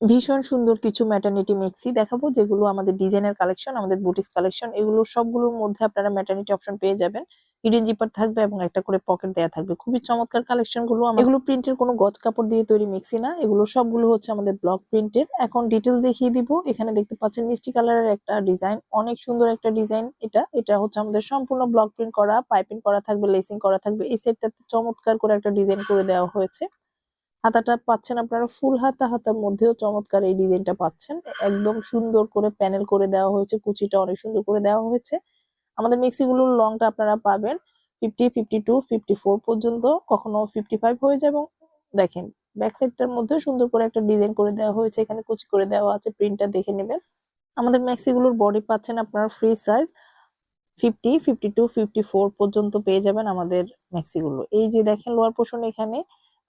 ভীষণ সুন্দর কিছু ম্যাটারনিটি মেক্সি দেখাবো, যেগুলো আমাদের ডিজাইনের কালেকশন আমাদের বুটিস কালেকশন এগুলো সবগুলোর মধ্যে আপনারা ম্যাটারনিটি অপশন পেয়ে যাবেন। হিডেন জিপার থাকবে এবং একটা করে পকেট দেয়া থাকবে। খুবই চমৎকার কালেকশনগুলো এগুলো প্রিন্টের কোনো গজ কাপড় দিয়ে তৈরি মেক্সি না। এগুলো সবগুলো হচ্ছে আমাদের ব্লক প্রিন্টের এখন ডিটেলস দেখিয়ে দিব। এখানে দেখতে পাচ্ছেন মিষ্টি কালারের একটা ডিজাইন অনেক সুন্দর একটা ডিজাইন এটা। এটা হচ্ছে আমাদের সম্পূর্ণ ব্লক প্রিন্ট করা পাইপিং করা থাকবে লেসিং করা থাকবে। এই সেটটাতে চমৎকার করে একটা ডিজাইন করে দেওয়া হয়েছে। হাতাটা পাচ্ছেন আপনারা, ফুল হাতা, হাতার মধ্যেও চমৎকার এই ডিজাইনটা পাচ্ছেন। একদম সুন্দর করে প্যানেল করে দেওয়া হয়েছে, কুচিটা অনেক সুন্দর করে দেওয়া হয়েছে। আমাদের মিক্সিগুলোর লংটা আপনারা পাবেন fifty fifty two fifty four পর্যন্ত, কখনো ফিফটি ফাইভ হয়ে যায় এবং দেখেন ব্যাক সাইডটার মধ্যে সুন্দর করে একটা ডিজাইন করে দেওয়া হয়েছে, এখানে কুচি করে দেওয়া আছে প্রিন্টটা দেখে নেবেন। আমাদের ম্যাক্সিগুলোর বডি পাচ্ছেন আপনারা free size fifty fifty two fifty four পর্যন্ত পেয়ে যাবেন আমাদের ম্যাক্সিগুলো এই যে দেখেন লোয়ার পোর্শন এখানে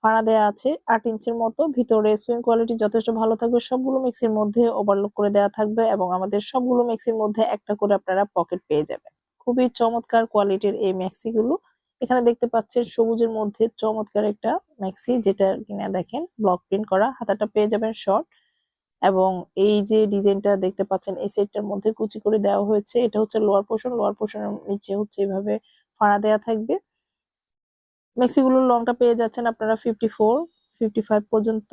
ফাড়া দেওয়া আছে। আট ইঞ্চের মতো। ভিতরে সুইং কোয়ালিটি যথেষ্ট ভালো থাকবে। সবগুলো মিক্সির মধ্যে ওভারলোক করে দেওয়া থাকবে এবং আমাদের সবগুলো মিক্সির মধ্যে একটা করে আপনারা পকেট পেয়ে যাবেন। খুবই চমৎকার কোয়ালিটির এই ম্যাক্সি গুলো এখানে দেখতে পাচ্ছেন সবুজের মধ্যে চমৎকার একটা ম্যাক্সি যেটা কিনা দেখেন ব্লক প্রিন্ট করা। হাতাটা পেয়ে যাবেন শর্ট এবং এই যে ডিজাইনটা দেখতে পাচ্ছেন, এই সেটটার মধ্যে কুচি করে দেওয়া হয়েছে। এটা হচ্ছে লোয়ার পোর্শন লোয়ার পোর্শনের নিচে হচ্ছে এভাবে ফাড়া দেওয়া থাকবে। মেক্সিগুলোর লংটা পেয়ে যাচ্ছেন আপনারা ফিফটি ফোর ফিফটি ফাইভ পর্যন্ত।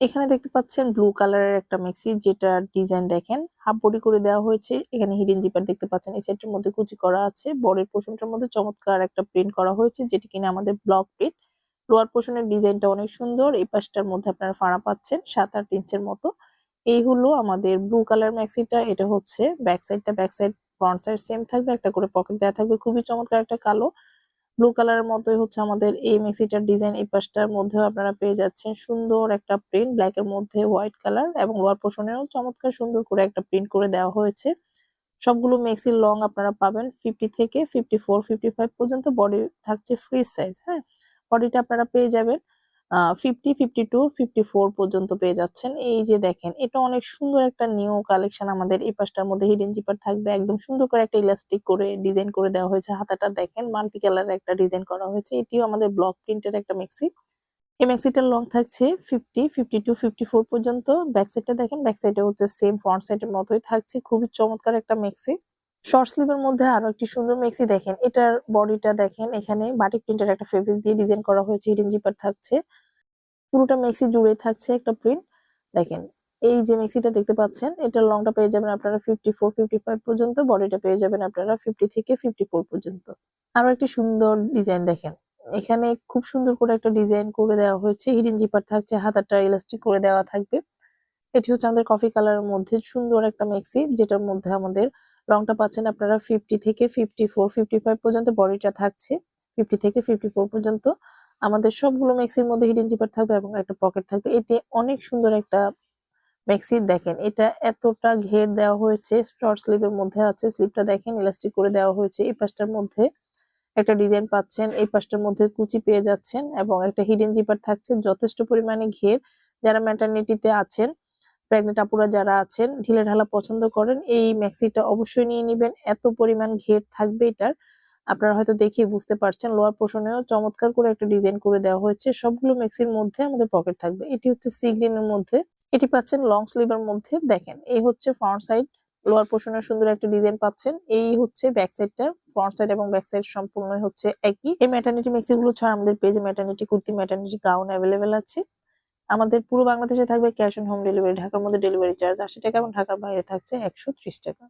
এখানে দেখতে পাচ্ছেন ব্লু কালারের একটা মেক্সি যেটা ডিজাইন দেখেন। হাফ বডি করে দেওয়া হয়েছে। এখানে হিডেন জিপার দেখতে পাচ্ছেন। এই সেটের মধ্যে কুচি করা আছে। বডির পোর্শনটার মধ্যে চমৎকার একটা প্রিন্ট করা হয়েছে, যেটি কিনা আমাদের ব্লক প্রিন্ট লোয়ার পোর্শনের ডিজাইনটা অনেক সুন্দর। এই পাশটার মধ্যে আপনারা ফাঁড়া পাচ্ছেন, সাত আট ইঞ্চের মতো। এই হলো আমাদের ব্লু কালার ম্যাক্সিটা এটা হচ্ছে ব্যাক সাইডটা back side front side same থাকবে। একটা করে পকেট দেওয়া থাকবে। খুবই চমৎকার একটা কালো। ব্লু কালারের মতোই হচ্ছে আমাদের এই মেক্সিটার ডিজাইন এই পাশটার মধ্যেও আপনারা পেয়ে যাচ্ছেন সুন্দর একটা প্রিন্ট ব্ল্যাক এর মধ্যে হোয়াইট কালার এবং লোয়ার পোর্শনেও চমৎকার সুন্দর করে একটা প্রিন্ট করে দেওয়া হয়েছে। সবগুলো মেক্সির লং আপনারা পাবেন ফিফটি থেকে ফিফটি ফোর ফিফটি ফাইভ পর্যন্ত বডি থাকছে ফ্রি সাইজ হ্যাঁ? বডিটা আপনারা পেয়ে যাবেন। Fifty fifty two fifty four পর্যন্ত পেয়ে যাচ্ছেন। এই যে দেখেন, এটা অনেক সুন্দর একটা নিউ কালেকশন আমাদের এই পাশটার মধ্যে হিডেন জিপার থাকবে। একদম সুন্দর করে একটা ইলাস্টিক করে ডিজাইন করে দেওয়া হয়েছে। হাতাটা দেখেন মাল্টি কালারের একটা ডিজাইন করা হয়েছে। এটিও আমাদের ব্লক প্রিন্টের একটা মেক্সি এই মেক্সিটার লং থাকছে fifty fifty two fifty four পর্যন্ত। ব্যাক সাইডটা দেখেন ব্যাক সাইডে হচ্ছে সেম ফ্রন্ট সাইডের মতোই থাকছে। খুবই চমৎকার একটা মেক্সি শর্ট স্লিভের মধ্যে আরও একটি সুন্দর মেক্সি দেখেন। এটার বডিটা দেখেন, এখানে বাটিক প্রিন্টের একটা ফেব্রিক দিয়ে ডিজাইন করা হয়েছে হিডেন জিপার থাকছে। পুরোটা মেক্সি জুড়ে থাকছে একটা প্রিন্ট দেখেন, এই যে মেক্সিটা দেখতে পাচ্ছেন, এটার লংটা পেয়ে যাবেন আপনারা ফিফটি ফোর ফিফটি ফাইভ পর্যন্ত বডিটা পেয়ে যাবেন আপনারা ফিফটি থেকে ফিফটি ফোর পর্যন্ত। আরও একটি সুন্দর ডিজাইন দেখেন। এখানে খুব সুন্দর করে একটা ডিজাইন করে দেওয়া হয়েছে হিডেন জিপার থাকছে হাতাটা ইলাস্টিক করে দেওয়া থাকবে। এটি হচ্ছে আমাদের কফি কালারের মধ্যে সুন্দর একটা মেক্সি যেটার মধ্যে আমাদের রংটা পাচ্ছেন আপনারা ফিফটি থেকে ফিফটি ফোর ফিফটি ফাইভ পর্যন্ত বডিটা থাকছে। ফিফটি থেকে ফিফটি ফোর পর্যন্ত আমাদের সবগুলো মেক্সির মধ্যে হিডেন জিপার থাকবে এবং একটা পকেট থাকবে। এটি অনেক সুন্দর একটা মেক্সি দেখেন, এটা এতটা ঘের দেওয়া হয়েছে শর্ট স্লিভের মধ্যে আছে স্লিভটা দেখেন ইলাস্টিক করে দেওয়া হয়েছে। এই পাশটার মধ্যে একটা ডিজাইন পাচ্ছেন, এই পাশটার মধ্যে কুচি পেয়ে যাচ্ছেন এবং একটা হিডেন জিপার থাকছে, যথেষ্ট পরিমাণে ঘের। যারা ম্যাটারনিটিতে আছেন প্রেগনেন্ট আপুরা যারা আছেন, ঢিলে ঢালা পছন্দ করেন, এই ম্যাক্সিটা অবশ্যই নিয়ে নেবেন। এত পরিমাণ ঘের থাকবে এটার। আপনারা হয়তো দেখে বুঝতে পারছেন লোয়ার পোর্শনেও চমৎকার করে একটা ডিজাইন করে দেওয়া হয়েছে। সবগুলো মেক্সির মধ্যে আমাদের পকেট থাকবে। এটি হচ্ছে সি গ্রিনের মধ্যে। এটি পাচ্ছেন লং স্লিভের মধ্যে। দেখেন, এই হচ্ছে ফ্রন্ট সাইড লোয়ার পোর্শনের সুন্দর একটা ডিজাইন পাচ্ছেন। এই হচ্ছে ব্যাক সাইডটা ফ্রন্ট সাইড এবং ব্যাক সাইড সম্পূর্ণ হচ্ছে একই। এই ম্যাটার্নিটি মেক্সি গুলো ছাড়া আমাদের পেজে maternity kurti maternity gown available আছে। আমাদের পুরো বাংলাদেশে থাকবে ক্যাশ অন হোম ডেলিভারি ঢাকার মধ্যে ডেলিভারি চার্জ আশি টাকা এবং ঢাকার বাইরে থাকছে একশো ত্রিশ টাকা।